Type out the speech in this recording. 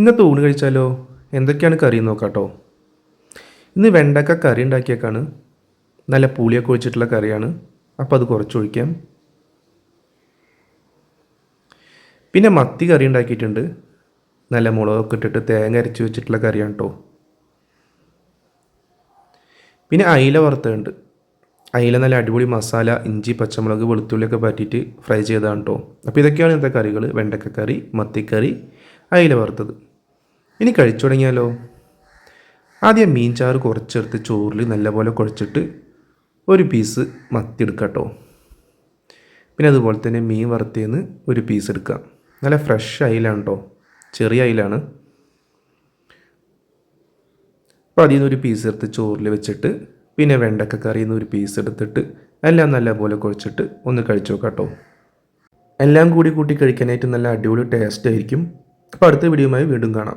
ഇന്നത്തെ ഊണ് കഴിച്ചാലോ? എന്തൊക്കെയാണ് കറി നോക്കാട്ടോ. നോക്കാം കേട്ടോ ഇന്ന് വെണ്ടക്ക കറി ഉണ്ടാക്കിയേക്കാണ്. നല്ല പുളിയൊക്കെ ഒഴിച്ചിട്ടുള്ള കറിയാണ്. അപ്പോൾ അത് കുറച്ച് ഒഴിക്കാം. പിന്നെ മത്തി കറി ഉണ്ടാക്കിയിട്ടുണ്ട്. നല്ല മുളകൊക്കെ ഇട്ടിട്ട് തേങ്ങ അരച്ച് വെച്ചിട്ടുള്ള കറിയാണ് കേട്ടോ പിന്നെ അയില വറുത്തുണ്ട് അയില നല്ല അടിപൊളി മസാല ഇഞ്ചി പച്ചമുളക് വെളുത്തുള്ളിയൊക്കെ പറ്റിയിട്ട് ഫ്രൈ ചെയ്തതാണ് കേട്ടോ അപ്പോൾ ഇതൊക്കെയാണ് ഇന്നത്തെ കറികൾ വെണ്ടക്കക്കറി മത്തിക്കറി അയില വറുത്തത്. ഇനി കഴിച്ചു തുടങ്ങിയാലോ? ആദ്യം മീൻ ചാറ് കുറച്ചെടുത്ത് ചോറിൽ നല്ലപോലെ കുഴച്ചിട്ട് ഒരു പീസ് മത്തി എടുക്കുക കേട്ടോ പിന്നെ അതുപോലെ തന്നെ മീൻ വറുത്തേന്ന് ഒരു പീസ് എടുക്കാം നല്ല ഫ്രഷ് അയിലാണ് കേട്ടോ ചെറിയ അയിലാണ്. അപ്പോൾ അതിൽ നിന്ന് ഒരു പീസ് എടുത്ത് ചോറിൽ വെച്ചിട്ട് പിന്നെ വെണ്ടക്ക കറിയിൽ നിന്ന് ഒരു പീസ് എടുത്തിട്ട് എല്ലാം നല്ലപോലെ കുഴച്ചിട്ട് ഒന്ന് കഴിച്ചു നോക്കാം കേട്ടോ എല്ലാം കൂടി കൂട്ടി കഴിക്കാനായിട്ട് നല്ല അടിപൊളി ടേസ്റ്റ് ആയിരിക്കും. അപ്പോൾ അടുത്ത വീഡിയോയുമായി വീണ്ടും കാണാം.